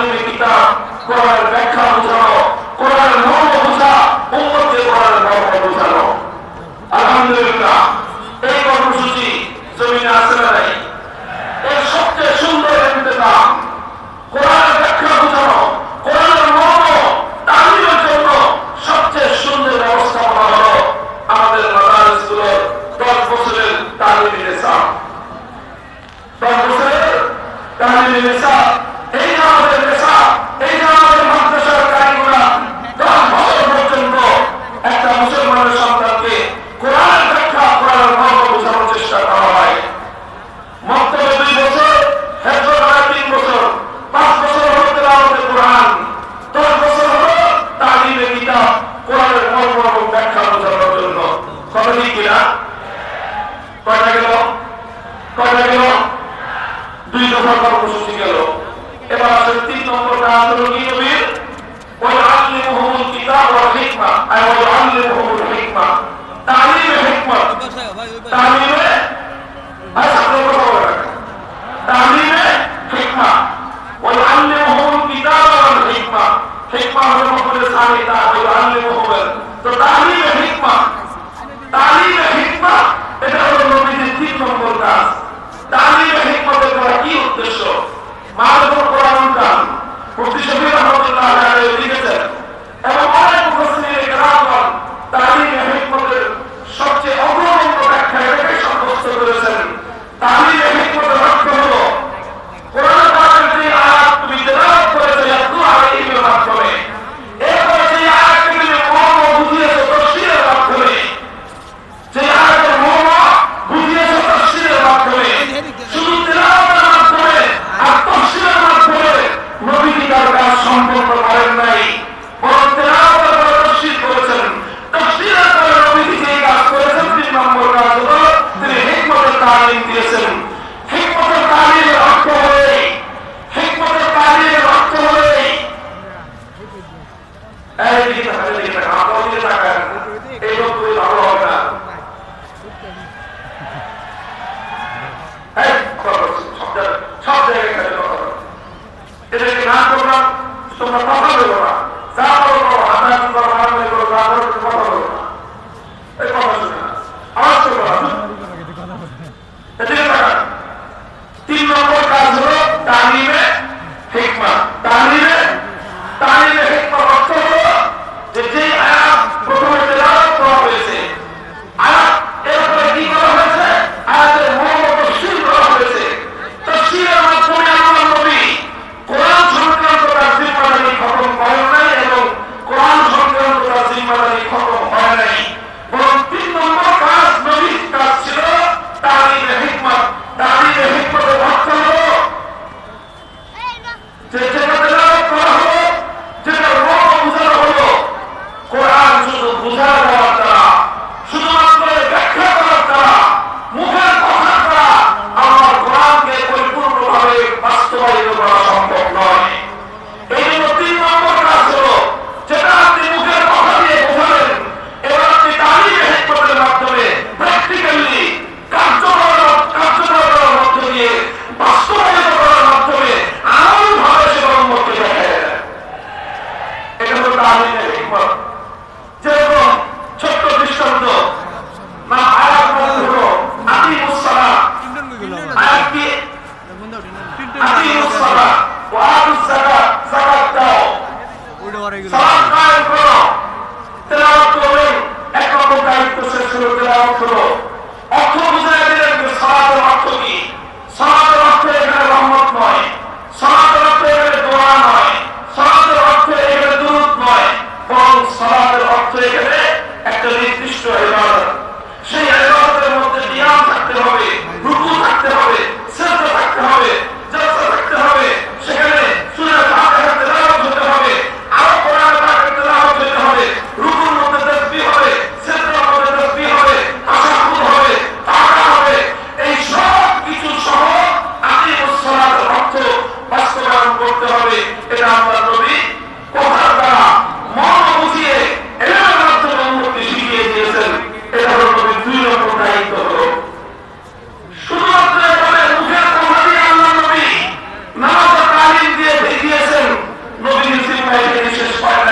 আলীর কিতাব, কোরআনের ব্যাখ্যা বুঝানো, কোরআনের মর্ম বুঝা উন্মতকে কোরআনের মর্ম বুঝানো। আলহামদুলিল্লাহ, এই কর্মসূচি জমিনে আছে না নাই? এর সবচেয়ে সুন্দর ইন্তজাম কোরআনের ব্যাখ্যা বুঝানো, কোরআনের মর্ম তালিমের জন্য সবচেয়ে সুন্দর ব্যবস্থাপনা হলো আমাদের মাদারিসগুলোর দশ বছরের তালিম নিয়ে দশ বছরের তালিম নিয়ে আমি তার তোমরা কথা দেবো না। Amém, irmão. vai ter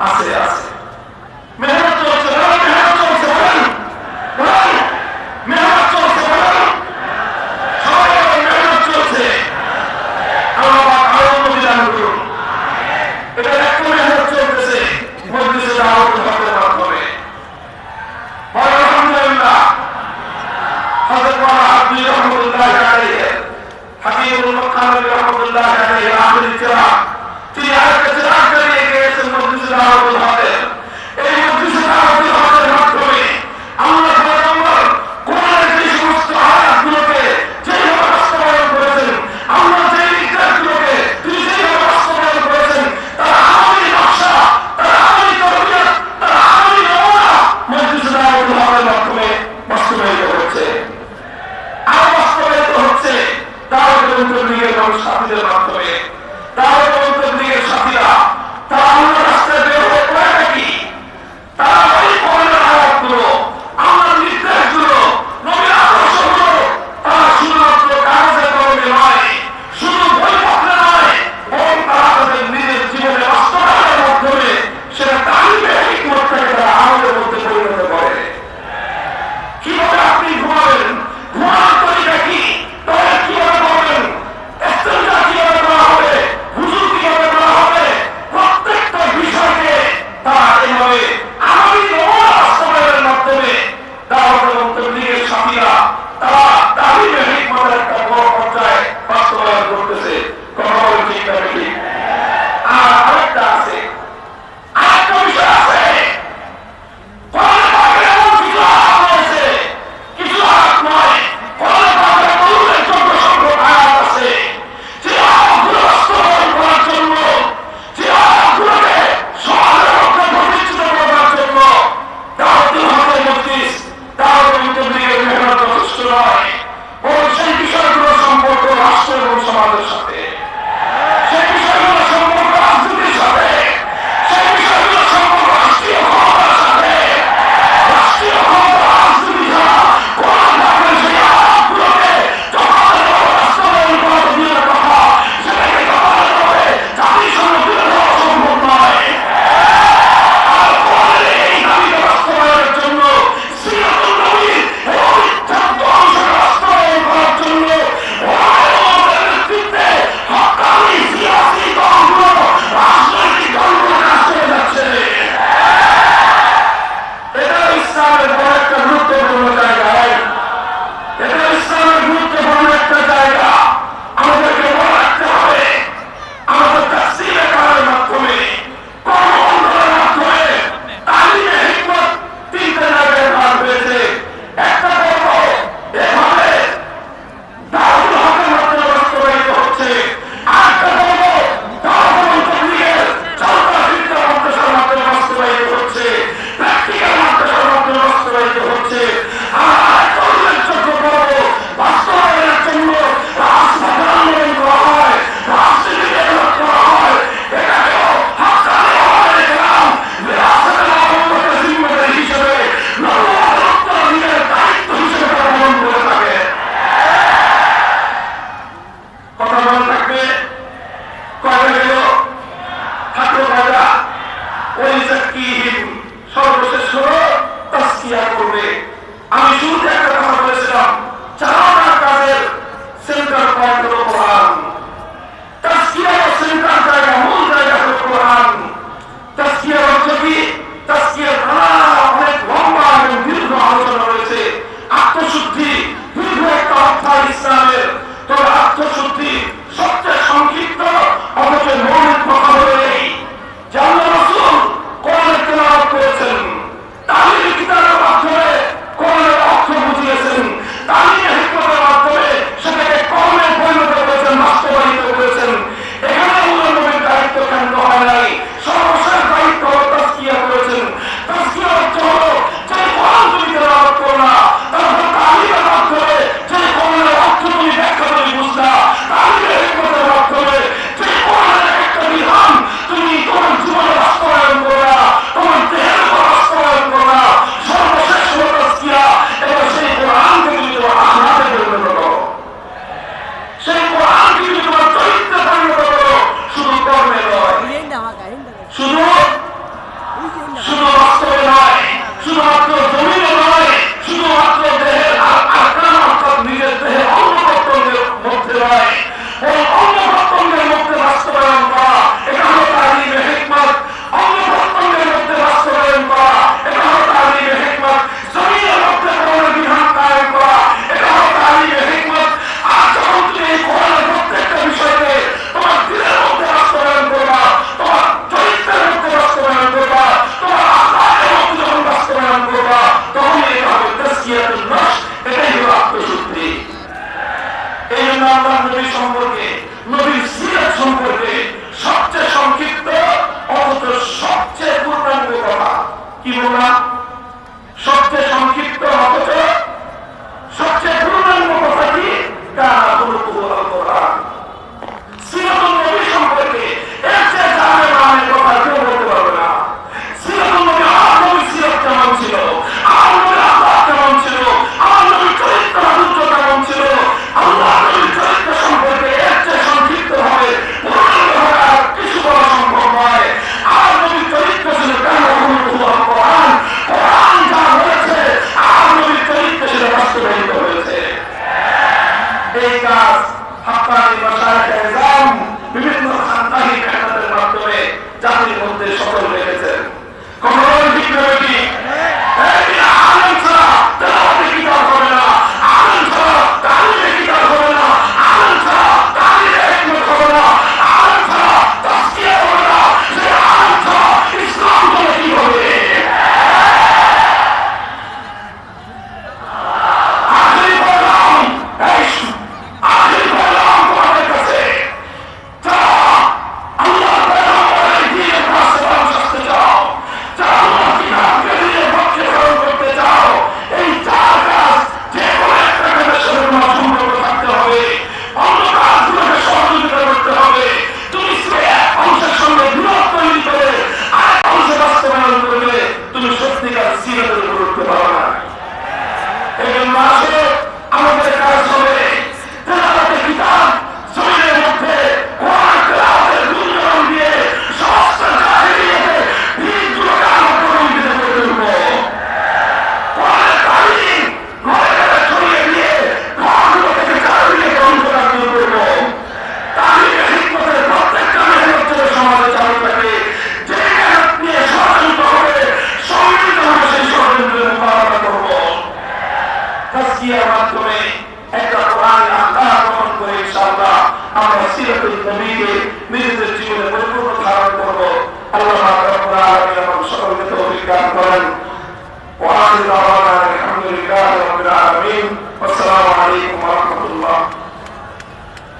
আছে সর্বশেষ হলো তাস্কিয়া করবে। আমি শুরুতে শুধুমাত্র আমরা নবী সম্পর্কে নবীর সিরাত সম্পর্কে সবচেয়ে সংক্ষিপ্ত অথচ সবচেয়ে পূর্ণাঙ্গ কথা। কি বললাম?